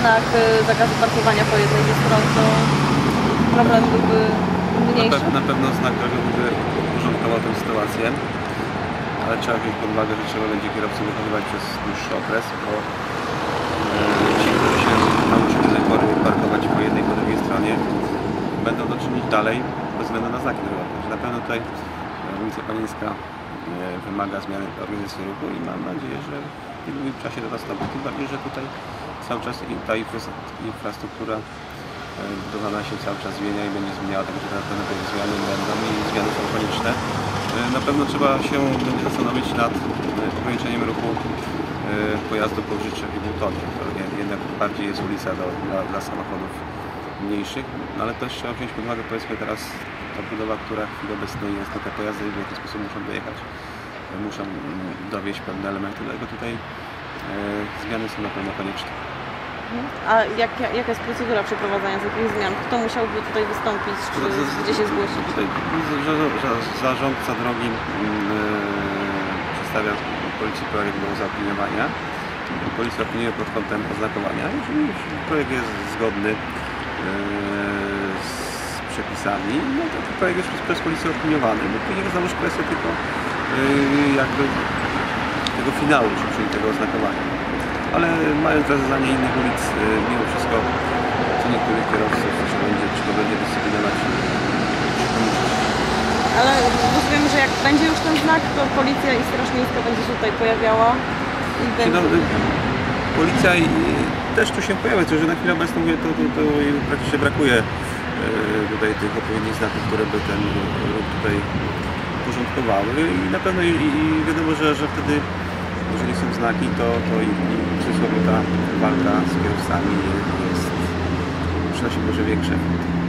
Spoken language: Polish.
znak y, zakazu parkowania po jednej ze stron, to problem byłby Na, mniejszy. pe- na pewno znak drogowy uporządkował tę sytuację, ale trzeba wziąć pod uwagę, że trzeba będzie kierowców wychowywać przez dłuższy okres, bo e, ci, którzy się nauczyli do tej pory parkować po jednej po drugiej stronie, będą to czynić dalej bez względu na znaki drogowe. Na pewno tutaj e, ulica Panieńska e, wymaga zmiany organizacji ruchu i mam nadzieję, że w niedługim czasie to nastąpi. Tym bardziej, że tutaj cały czas i ta infra- infrastruktura e, budowana się cały czas zmienia i będzie zmieniała, także te zmiany będą i zmiany są konieczne. E, Na pewno trzeba się będzie zastanowić nad e, ograniczeniem ruchu pojazdów powyżej 3,5 tony. To je- jednak bardziej jest ulica do, dla, dla samochodów mniejszych, no ale też trzeba wziąć pod uwagę powiedzmy teraz ta budowa, która w chwili obecnej jest, no te pojazdy w jakiś sposób muszą dojechać, muszą mm, dowieść pewne elementy, dlatego tutaj zmiany są na pewno konieczne. A jak, jaka jest procedura przeprowadzania takich zmian? Kto musiałby tutaj wystąpić, czy gdzie się zgłosić? Tutaj za- za- za- zarządca drogi e, przedstawia policji projekt do zaopiniowania. Policja opiniuje pod kątem oznakowania. Jeżeli projekt jest zgodny e, z przepisami, no to projekt jest przez policję opiniowany. No później jest znowuż kwestia tylko e, jakby tego finału, czy- czyli tego oznakowania. Ale mając rozwiązanie innych ulic, e, mimo wszystko co niektórych kierowców, czy będzie, czy to będzie dyscyplinować, Ale rozumiem, że jak będzie już ten znak, to policja i Straż Miejska będzie się tutaj pojawiała i będzie... no, y, policja i, też tu się pojawia, tylko że na chwilę obecną mówię, to, to, to praktycznie brakuje y, tutaj tych odpowiednich znaków, które by ten ruch tutaj porządkowały i na pewno i, i wiadomo, że, że wtedy jeżeli są znaki, to, to i, i cudzysłowie ta walka z kierowcami jest, przynosi może większe efekty.